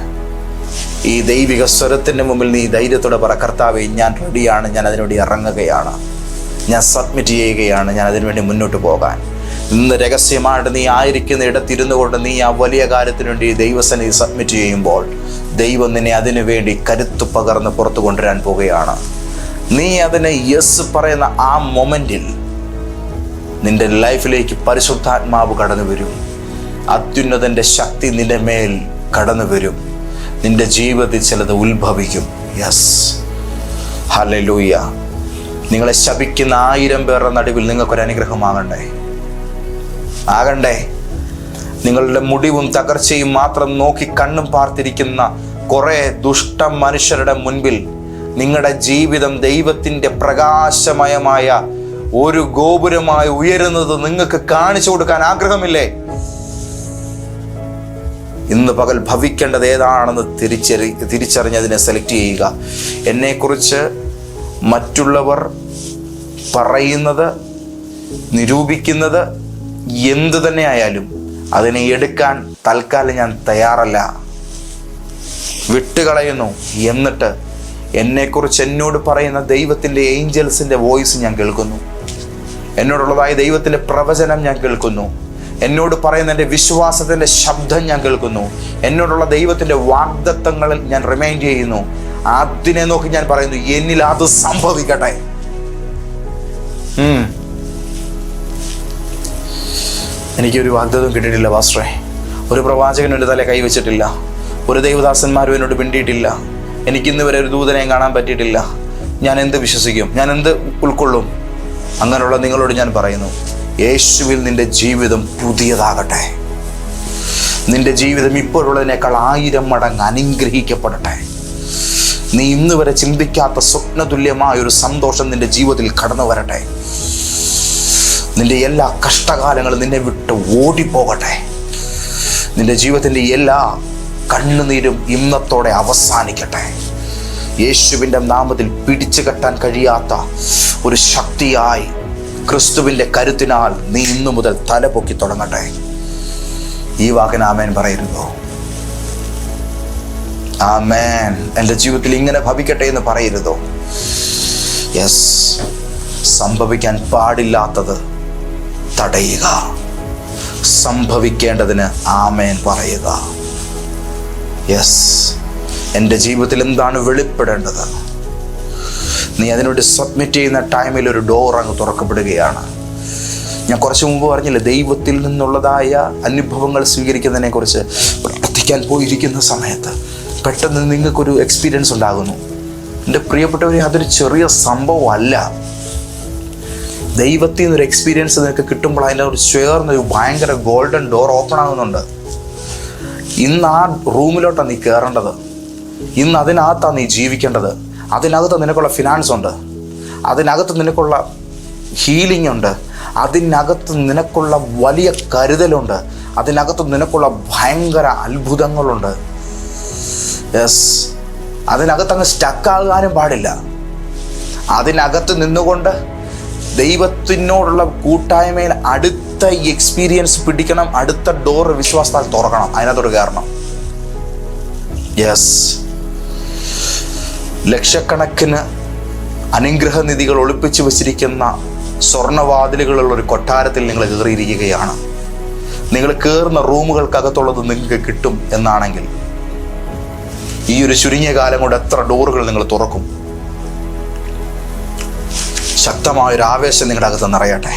ഈ ദൈവിക സ്വരത്തിന്റെ മുമ്പിൽ നീ ധൈര്യത്തോടെ പറ കർത്താവെ ഞാൻ റെഡിയാണ് ഞാൻ അതിനുവേണ്ടി ഇറങ്ങുകയാണ്. ഞാൻ സബ്മിറ്റ് ചെയ്യുകയാണ് ഞാൻ അതിനുവേണ്ടി മുന്നോട്ട് പോകാൻ. ഇന്ന് രഹസ്യമായിട്ട് നീ ആയിരിക്കുന്ന ഇടത്തിരുന്നു കൊണ്ട് നീ ആ വലിയ കാര്യത്തിനു വേണ്ടി ദൈവസനെ സബ്മിറ്റ് ചെയ്യുമ്പോൾ ദൈവം നിന്നെ അതിനു വേണ്ടി കരുത്ത് പകർന്ന് പുറത്തു കൊണ്ടുവരാൻ പോവുകയാണ്. നീ അതിനെ യെസ് പറയുന്ന ആ മൊമെന്റിൽ നിന്റെ ലൈഫിലേക്ക് പരിശുദ്ധാത്മാവ് കടന്നു വരും. അത്യുന്നതന്റെ ശക്തി നിന്റെ മേൽ കടന്നു വരും. നിന്റെ ജീവിതത്തിൽ ചിലത് ഉത്ഭവിക്കും. യെസ് ഹലലൂയ നിങ്ങളെ ശപിക്കുന്ന ആയിരം പേരുടെ നടുവിൽ നിങ്ങൾക്കൊരു അനുഗ്രഹമാകണ്ടേ ആകണ്ടേ? നിങ്ങളുടെ മുടിവും തകർച്ചയും മാത്രം നോക്കി കണ്ണും പാർത്തിരിക്കുന്ന കുറേ ദുഷ്ട മനുഷ്യരുടെ മുൻപിൽ നിങ്ങളുടെ ജീവിതം ദൈവത്തിന്റെ പ്രകാശമയമായ ഒരു ഗോപുരമായി ഉയരുന്നത് നിങ്ങൾക്ക് കാണിച്ചു കൊടുക്കാൻ ആഗ്രഹമില്ലേ? ഇന്ന് പകൽ ഭവിക്കേണ്ടത് ഏതാണെന്ന് തിരിച്ചറി തിരിച്ചറിഞ്ഞതിനെ സെലക്ട് ചെയ്യുക. എന്നെക്കുറിച്ച് മറ്റുള്ളവർ പറയുന്നത് നിരൂപിക്കുന്നത് എന്തു തന്നെ ആയാലും അതിനെ എടുക്കാൻ തൽക്കാലം ഞാൻ തയ്യാറല്ല. വിട്ടുകളയുന്നു. എന്നിട്ട് എന്നെക്കുറിച്ച് എന്നോട് പറയുന്ന ദൈവത്തിന്റെ ഏഞ്ചൽസിന്റെ വോയിസ് ഞാൻ കേൾക്കുന്നു. എന്നോടുള്ളതായ ദൈവത്തിന്റെ പ്രവചനം ഞാൻ കേൾക്കുന്നു. എന്നോട് പറയുന്ന എന്റെ വിശ്വാസത്തിന്റെ ശബ്ദം ഞാൻ കേൾക്കുന്നു. എന്നോടുള്ള ദൈവത്തിന്റെ വാഗ്ദത്തങ്ങളിൽ ഞാൻ റിമൈൻഡ് ചെയ്യുന്നു. അതിനെ നോക്കി ഞാൻ പറയുന്നു എന്നിൽ അത് സംഭവിക്കട്ടെ. എനിക്കൊരു വാഗ്ദത്തം കിട്ടിയിട്ടില്ല വാസ്ട്രേ ഒരു പ്രവാചകൻ എന്റെ തല കൈവച്ചിട്ടില്ല ഒരു ദൈവദാസന്മാരും എന്നോട് പിണ്ടിയിട്ടില്ല എനിക്കിന്ന് വരെ ഒരു ദൂതനെയും കാണാൻ പറ്റിയിട്ടില്ല. ഞാൻ എന്ത് വിശ്വസിക്കും? ഞാൻ എന്ത് ഉൾക്കൊള്ളും? അങ്ങനെയുള്ള നിങ്ങളോട് ഞാൻ പറയുന്നു യേശുവിൽ നിന്റെ ജീവിതം പുതിയതാകട്ടെ. നിന്റെ ജീവിതം ഇപ്പോഴുള്ളതിനേക്കാൾ ആയിരം മടങ്ങ് അനുഗ്രഹിക്കപ്പെടട്ടെ. നീ ഇന്ന് വരെ ചിന്തിക്കാത്ത സ്വപ്നതുല്യമായ ഒരു സന്തോഷം നിന്റെ ജീവിതത്തിൽ കടന്നു വരട്ടെ. നിന്റെ എല്ലാ കഷ്ടകാലങ്ങളും നിന്നെ വിട്ട് ഓടിപ്പോകട്ടെ. നിന്റെ ജീവിതത്തിന്റെ എല്ലാ കണ്ണുനീരും ഇന്നത്തോടെ അവസാനിക്കട്ടെ. യേശുവിന്റെ നാമത്തിൽ പിടിച്ചു കെട്ടാൻ കഴിയാത്ത ഒരു ശക്തിയായി ക്രിസ്തുവിന്റെ കരുത്തിനാൽ നീ ഇന്നു മുതൽ തല പൊക്കി തുടങ്ങട്ടെ. ഈ വാക്കിന് ആമേൻ പറയുന്നു. ആമേൻ. എന്റെ ജീവിതത്തിൽ ഇങ്ങനെ ഭവിക്കട്ടെ എന്ന് പറയരുതോ? യെസ് സംഭവിക്കാൻ പാടില്ലാത്തത് തടയുക. സംഭവിക്കേണ്ടതിന് ആമേൻ പറയുക. യെസ് എന്റെ ജീവിതത്തിൽ എന്താണ് വെളിപ്പെടേണ്ടത്? നീ അതിനോട് സബ്മിറ്റ് ചെയ്യുന്ന ടൈമിൽ ഒരു ഡോർ അങ്ങ് തുറക്കപ്പെടുകയാണ്. ഞാൻ കുറച്ച് മുമ്പ് പറഞ്ഞില്ലേ ദൈവത്തിൽ നിന്നുള്ളതായ അനുഭവങ്ങൾ സ്വീകരിക്കുന്നതിനെ കുറിച്ച് പ്രാർത്ഥിക്കാൻ പോയിരിക്കുന്ന സമയത്ത് പെട്ടെന്ന് നിങ്ങൾക്കൊരു എക്സ്പീരിയൻസ് ഉണ്ടാകുന്നു. എന്റെ പ്രിയപ്പെട്ടവരെ അതൊരു ചെറിയ സംഭവമല്ല. ദൈവത്തിൽ നിന്നൊരു എക്സ്പീരിയൻസ് നിനക്ക് കിട്ടുമ്പോൾ അതിന്റെ ഒരു ചേർന്നൊരു ഭയങ്കര ഗോൾഡൻ ഡോർ ഓപ്പൺ ആകുന്നുണ്ട്. ഇന്ന് ആ റൂമിലോട്ടാണ് നീ കയറേണ്ടത് ഇന്ന് അതിനകത്താണ് നീ ജീവിക്കേണ്ടത്. അതിനകത്ത് നിനക്കുള്ള ഫിനാൻസ് ഉണ്ട്. അതിനകത്ത് നിനക്കുള്ള ഹീലിംഗ് ഉണ്ട്. അതിനകത്ത് നിനക്കുള്ള വലിയ കരുതലുണ്ട്. അതിനകത്ത് നിനക്കുള്ള ഭയങ്കര അത്ഭുതങ്ങളുണ്ട്. യെസ് അതിനകത്ത് അങ്ങ് സ്റ്റക്കാകാനും പാടില്ല. അതിനകത്ത് നിന്നുകൊണ്ട് ദൈവത്തിനോടുള്ള കൂട്ടായ്മയിൽ അടുത്ത എക്സ്പീരിയൻസ് പിടിക്കണം അടുത്ത ഡോർ വിശ്വാസത്താൽ തുറക്കണം. അതിനകത്തോട് കയറണം യെസ് ലക്ഷക്കണക്കിന് അനുഗ്രഹ നിധികൾ ഒളിപ്പിച്ചു വച്ചിരിക്കുന്ന സ്വർണവാതിലുകളുള്ള ഒരു കൊട്ടാരത്തിൽ നിങ്ങൾ കയറിയിരിക്കുകയാണ്. നിങ്ങൾ കയറുന്ന റൂമുകൾക്കകത്തുള്ളത് നിങ്ങൾക്ക് കിട്ടും എന്നാണെങ്കിൽ ഈ ഒരു ചുരുങ്ങിയ കാലം കൊണ്ട് എത്ര ഡോറുകൾ നിങ്ങൾ തുറക്കും? ശക്തമായ ഒരു ആവേശം നിങ്ങളുടെ അകത്ത് നിറയട്ടെ.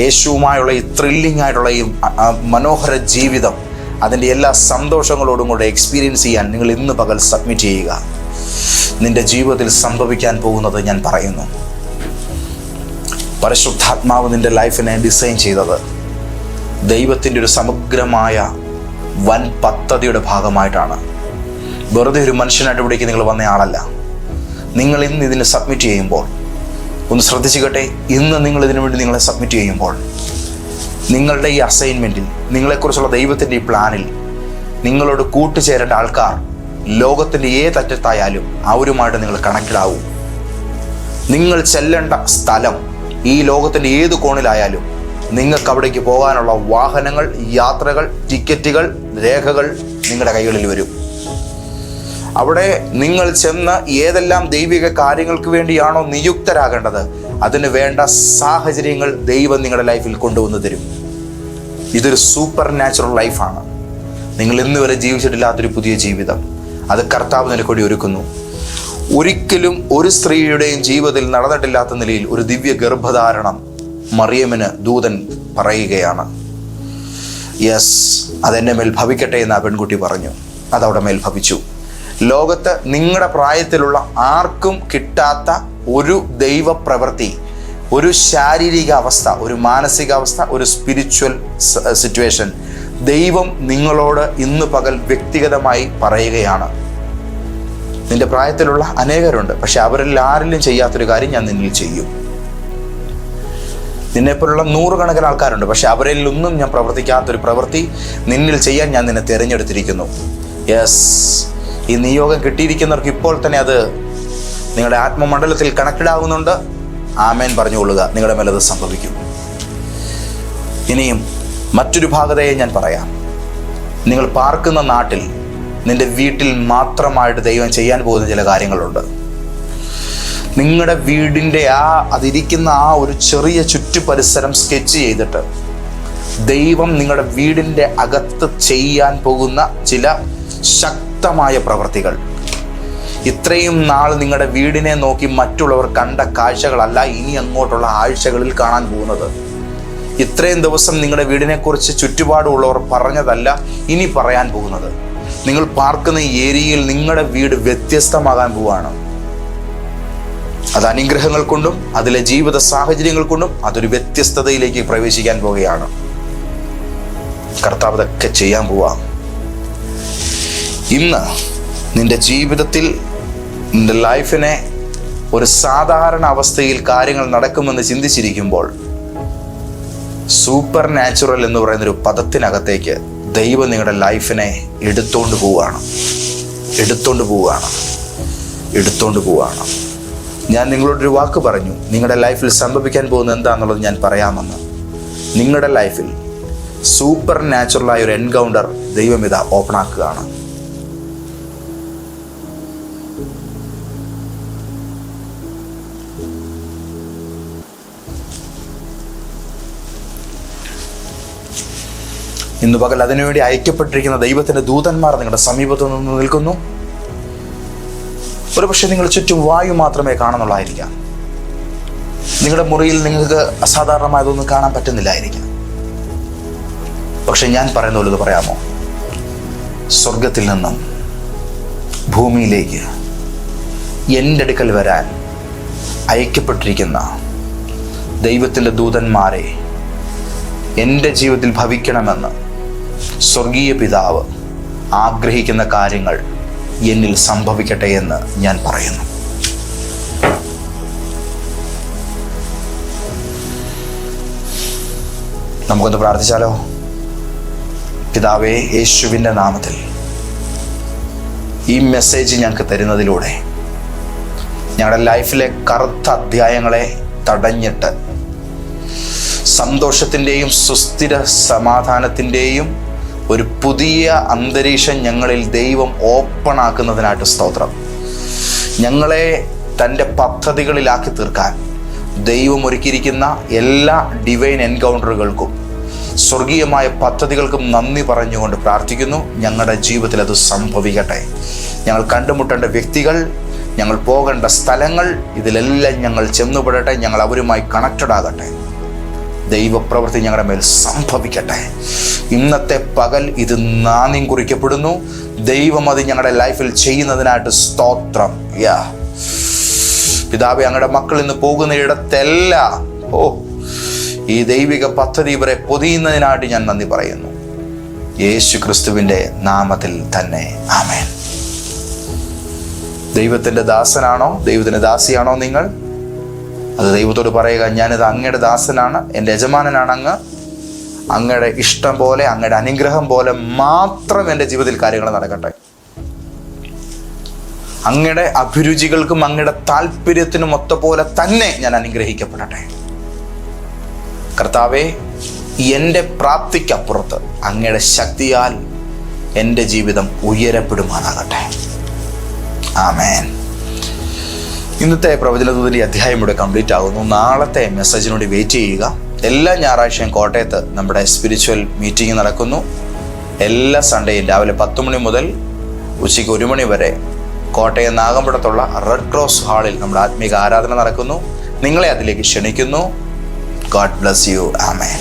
യേശുവുമായുള്ള ഈ ത്രില്ലിംഗ് ആയിട്ടുള്ള ഈ മനോഹര ജീവിതം അതിന്റെ എല്ലാ സന്തോഷങ്ങളോടും കൂടെ എക്സ്പീരിയൻസ് ചെയ്യാൻ നിങ്ങൾ ഇന്ന് പകൽ സബ്മിറ്റ് ചെയ്യുക. നിന്റെ ജീവിതത്തിൽ സംഭവിക്കാൻ പോകുന്നത് ഞാൻ പറയുന്നു. പരിശുദ്ധാത്മാവ് നിന്റെ ലൈഫിനെ ഡിസൈൻ ചെയ്തത് ദൈവത്തിന്റെ ഒരു സമഗ്രമായ വൻ പദ്ധതിയുടെ ഭാഗമായിട്ടാണ്. വെറുതെ ഒരു മനുഷ്യനായിട്ട് ഇവിടേക്ക് നിങ്ങൾ വന്ന ആളല്ല. നിങ്ങൾ ഇന്ന് ഇതിന് സബ്മിറ്റ് ചെയ്യുമ്പോൾ ഒന്ന് ശ്രദ്ധിച്ചുകട്ടെ ഇന്ന് നിങ്ങൾ ഇതിനു വേണ്ടി നിങ്ങളെ സബ്മിറ്റ് ചെയ്യുമ്പോൾ നിങ്ങളുടെ ഈ അസൈൻമെന്റിൽ നിങ്ങളെക്കുറിച്ചുള്ള ദൈവത്തിന്റെ ഈ പ്ലാനിൽ നിങ്ങളോട് കൂട്ടുചേരേണ്ട ആൾക്കാർ ലോകത്തിന്റെ ഏതറ്റത്തായാലും അവരുമായിട്ട് നിങ്ങൾ കണക്റ്റഡാവും നിങ്ങൾ ചെല്ലേണ്ട സ്ഥലം ഈ ലോകത്തിന്റെ ഏത് കോണിലായാലും നിങ്ങൾക്ക് അവിടേക്ക് പോകാനുള്ള വാഹനങ്ങൾ യാത്രകൾ ടിക്കറ്റുകൾ രേഖകൾ നിങ്ങളുടെ കൈകളിൽ വരും. അവിടെ നിങ്ങൾ ചെന്ന് ഏതെല്ലാം ദൈവിക കാര്യങ്ങൾക്ക് വേണ്ടിയാണോ നിയുക്തരാകേണ്ടത് അതിന് വേണ്ട സാഹചര്യങ്ങൾ ദൈവം നിങ്ങളുടെ ലൈഫിൽ കൊണ്ടുവന്ന് തരും. ഇതൊരു സൂപ്പർ നാച്ചുറൽ ലൈഫാണ് നിങ്ങൾ ഇന്നുവരെ ജീവിച്ചിട്ടില്ലാത്തൊരു പുതിയ ജീവിതം. അത് കർത്താവ് നിനക്ക് വേണ്ടി ഒരുക്കുന്നു. ഒരിക്കലും ഒരു സ്ത്രീയുടെയും ജീവിതത്തിൽ നടന്നിട്ടില്ലാത്ത നിലയിൽ ഒരു ദിവ്യ ഗർഭധാരണം മറിയമിന് ദൂതൻ പറയുകയാണ്. യെസ് അതെന്റെ മേൽ ഭവിക്കട്ടെ എന്ന് ആ പെൺകുട്ടി പറഞ്ഞു. അതവിടെ മേൽ ഭവിച്ചു. ലോകത്ത് നിങ്ങളുടെ പ്രായത്തിലുള്ള ആർക്കും കിട്ടാത്ത ഒരു ദൈവപ്രവൃത്തി ഒരു ശാരീരിക അവസ്ഥ ഒരു മാനസികാവസ്ഥ ഒരു സ്പിരിച്വൽ സിറ്റുവേഷൻ ദൈവം നിങ്ങളോട് ഇന്ന് പകൽ വ്യക്തിഗതമായി പറയുകയാണ്. നിന്റെ പ്രായത്തിലുള്ള അനേകരുണ്ട് പക്ഷെ അവരിൽ ആരിലും ചെയ്യാത്തൊരു കാര്യം ഞാൻ നിന്നിൽ ചെയ്യും. നിന്നെപ്പോലുള്ള നൂറുകണക്കിന് ആൾക്കാരുണ്ട് പക്ഷെ അവരിൽ ഒന്നും ഞാൻ പ്രവർത്തിക്കാത്തൊരു പ്രവൃത്തി നിന്നിൽ ചെയ്യാൻ ഞാൻ നിന്നെ തിരഞ്ഞെടുത്തിരിക്കുന്നു. യെസ് ഈ നിയോഗം കിട്ടിയിരിക്കുന്നവർക്ക് ഇപ്പോൾ തന്നെ അത് നിങ്ങളുടെ ആത്മമണ്ഡലത്തിൽ കണക്റ്റഡ് ആകുന്നുണ്ട് ആമേൻ പറഞ്ഞുകൊള്ളുക. നിങ്ങളുടെ മേലത് സംഭവിക്കും. ഇനിയും മറ്റൊരു ഭാഗതയെ ഞാൻ പറയാം. നിങ്ങൾ പാർക്കുന്ന നാട്ടിൽ നിന്റെ വീട്ടിൽ മാത്രമായിട്ട് ദൈവം ചെയ്യാൻ പോകുന്ന ചില കാര്യങ്ങളുണ്ട്. നിങ്ങളുടെ വീടിന്റെ ആ അതിരിക്കുന്ന ആ ഒരു ചെറിയ ചുറ്റുപരിസരം സ്കെച്ച് ചെയ്തിട്ട് ദൈവം നിങ്ങളുടെ വീടിന്റെ അകത്ത് ചെയ്യാൻ പോകുന്ന ചില ശക്തമായ പ്രവൃത്തികൾ ഇത്രയും നാൾ നിങ്ങളുടെ വീടിനെ നോക്കി മറ്റുള്ളവർ കണ്ട കാഴ്ചകളല്ല ഇനി അങ്ങോട്ടുള്ള ആഴ്ചകളിൽ കാണാൻ പോകുന്നത്. ഇത്രയും ദിവസം നിങ്ങളുടെ വീടിനെക്കുറിച്ച് ചുറ്റുപാടുള്ളവർ പറഞ്ഞതല്ല ഇനി പറയാൻ പോകുന്നത്. നിങ്ങൾ പാർക്കുന്ന ഏരിയയിൽ നിങ്ങളുടെ വീട് വ്യത്യസ്തമാകാൻ പോവുകയാണ്. അത് അനുഗ്രഹങ്ങൾ കൊണ്ടും അതിലെ ജീവിത സാഹചര്യങ്ങൾ കൊണ്ടും അതൊരു വ്യത്യസ്തതയിലേക്ക് പ്രവേശിക്കാൻ പോവുകയാണ്. കർത്താവ് ഇതൊക്കെ ചെയ്യാൻ പോവാം. ഇന്ന് നിന്റെ ജീവിതത്തിൽ നിന്റെ ലൈഫിനെ ഒരു സാധാരണ അവസ്ഥയിൽ കാര്യങ്ങൾ നടക്കുമെന്ന് ചിന്തിച്ചിരിക്കുമ്പോൾ സൂപ്പർ നാച്ചുറൽ എന്ന് പറയുന്ന ഒരു പദത്തിനകത്തേക്ക് ദൈവം നിങ്ങളുടെ ലൈഫിനെ എടുത്തോണ്ട് പോവുകയാണ്. എടുത്തോണ്ട് പോവുകയാണ്. എടുത്തോണ്ട് പോവുകയാണ്. ഞാൻ നിങ്ങളോടൊരു വാക്ക് പറഞ്ഞു. നിങ്ങളുടെ ലൈഫിൽ സംഭവിക്കാൻ പോകുന്ന എന്താണെന്നുള്ളത് ഞാൻ പറയാമെന്ന്. നിങ്ങളുടെ ലൈഫിൽ സൂപ്പർ നാച്ചുറലായ ഒരു എൻകൗണ്ടർ ദൈവം ഇതാ ഓപ്പൺ ആക്കുകയാണ്. ഇന്ന് പകൽ അതിനുവേണ്ടി അയക്കപ്പെട്ടിരിക്കുന്ന ദൈവത്തിന്റെ ദൂതന്മാർ നിങ്ങളുടെ സമീപത്ത് നിന്ന് നിൽക്കുന്നു. ഒരുപക്ഷെ നിങ്ങൾ ചുറ്റും വായു മാത്രമേ കാണുന്നുള്ളായിരിക്കാം. നിങ്ങളുടെ മുറിയിൽ നിങ്ങൾക്ക് അസാധാരണമായതൊന്നും കാണാൻ പറ്റുന്നില്ലായിരിക്കാം. പക്ഷെ ഞാൻ പറയുന്ന പോലെ പറയാമോ? സ്വർഗത്തിൽ നിന്നും ഭൂമിയിലേക്ക് എന്റെ അടുക്കൽ വരാൻ അയക്കപ്പെട്ടിരിക്കുന്ന ദൈവത്തിന്റെ ദൂതന്മാരെ എന്റെ ജീവിതത്തിൽ ഭവിക്കണമെന്ന് സ്വർഗീയ പിതാവ് ആഗ്രഹിക്കുന്ന കാര്യങ്ങൾ എന്നിൽ സംഭവിക്കട്ടെ എന്ന് ഞാൻ പറയുന്നു. നമുക്കൊന്ന് പ്രാർത്ഥിച്ചാലോ? പിതാവേ യേശുവിന്റെ നാമത്തിൽ ഈ മെസ്സേജ് ഞങ്ങൾക്ക് തരുന്നതിലൂടെ ഞങ്ങളുടെ ലൈഫിലെ കറുത്ത അധ്യായങ്ങളെ തടഞ്ഞിട്ട് സന്തോഷത്തിന്റെയും സുസ്ഥിര സമാധാനത്തിന്റെയും ഒരു പുതിയ അന്തരീക്ഷം ഞങ്ങളിൽ ദൈവം ഓപ്പൺ ആക്കുന്നതിനായിട്ട് സ്തോത്രം. ഞങ്ങളെ തന്റെ പദ്ധതികളിലാക്കി തീർക്കാൻ ദൈവം ഒരുക്കിയിരിക്കുന്ന എല്ലാ ഡിവൈൻ എൻകൗണ്ടറുകൾക്കും സ്വർഗീയമായ പദ്ധതികൾക്കും നന്ദി പറഞ്ഞുകൊണ്ട് പ്രാർത്ഥിക്കുന്നു. ഞങ്ങളുടെ ജീവിതത്തിൽ അത് സംഭവിക്കട്ടെ. ഞങ്ങൾ കണ്ടുമുട്ടേണ്ട വ്യക്തികൾ ഞങ്ങൾ പോകേണ്ട സ്ഥലങ്ങൾ ഇതിലെല്ലാം ഞങ്ങൾ ചെന്നുപെടട്ടെ. ഞങ്ങൾ അവരുമായി കണക്റ്റഡ് ആകട്ടെ. ദൈവപ്രവൃത്തി ഞങ്ങളുടെ മേൽ സംഭവിക്കട്ടെ. ഇന്നത്തെ പകൽ ഇത് നാന്യം കുറിക്കപ്പെടുന്നു. ദൈവം അത് ഞങ്ങളുടെ ലൈഫിൽ ചെയ്യുന്നതിനായിട്ട് സ്തോത്രം. യാ. പിതാവ് ഞങ്ങളുടെ മക്കൾ ഇന്ന് പോകുന്ന ഇടത്തെല്ലാം ഓ ഈ ദൈവിക പദ്ധതി ഇവരെ പൊതിയുന്നതിനായിട്ട് ഞാൻ നന്ദി പറയുന്നു. യേശു ക്രിസ്തുവിന്റെ നാമത്തിൽ തന്നെ. ആമേൻ. ദൈവത്തിന്റെ ദാസനാണോ? ദൈവത്തിന്റെ ദാസിയാണോ നിങ്ങൾ? അത് ദൈവത്തോട് പറയുക ഞാനിത് അങ്ങയുടെ ദാസനാണ് എന്റെ യജമാനനാണ് അങ്ങ്. അങ്ങയുടെ ഇഷ്ടം പോലെ അങ്ങയുടെ അനുഗ്രഹം പോലെ മാത്രം എന്റെ ജീവിതത്തിൽ കാര്യങ്ങൾ നടക്കട്ടെ. അങ്ങയുടെ അഭിരുചികൾക്കും അങ്ങയുടെ താല്പര്യത്തിനും ഒത്ത പോലെ തന്നെ ഞാൻ അനുഗ്രഹിക്കപ്പെടട്ടെ. കർത്താവെ എന്റെ പ്രാപ്തിക്കപ്പുറത്ത് അങ്ങയുടെ ശക്തിയാൽ എന്റെ ജീവിതം ഉയരപ്പെടുമാറാകട്ടെ. ആമേൻ. ഇന്നത്തെ പ്രവചനദൂതിന്റെ അധ്യായം ഇവിടെ കംപ്ലീറ്റ് ആകുന്നു. നാളത്തെ മെസ്സേജിനോട് വെയിറ്റ് ചെയ്യുക. എല്ലാ ഞായറാഴ്ചയും കോട്ടയത്ത് നമ്മുടെ സ്പിരിച്വൽ മീറ്റിംഗ് നടക്കുന്നു. എല്ലാ സൺഡേയും രാവിലെ പത്ത് മണി മുതൽ ഉച്ചയ്ക്ക് ഒരു മണി വരെ കോട്ടയം നാഗമ്പടത്തുള്ള റെഡ് ക്രോസ് ഹാളിൽ നമ്മുടെ ആത്മീക ആരാധന നടക്കുന്നു. നിങ്ങളെ അതിലേക്ക് ക്ഷണിക്കുന്നു. God bless you amen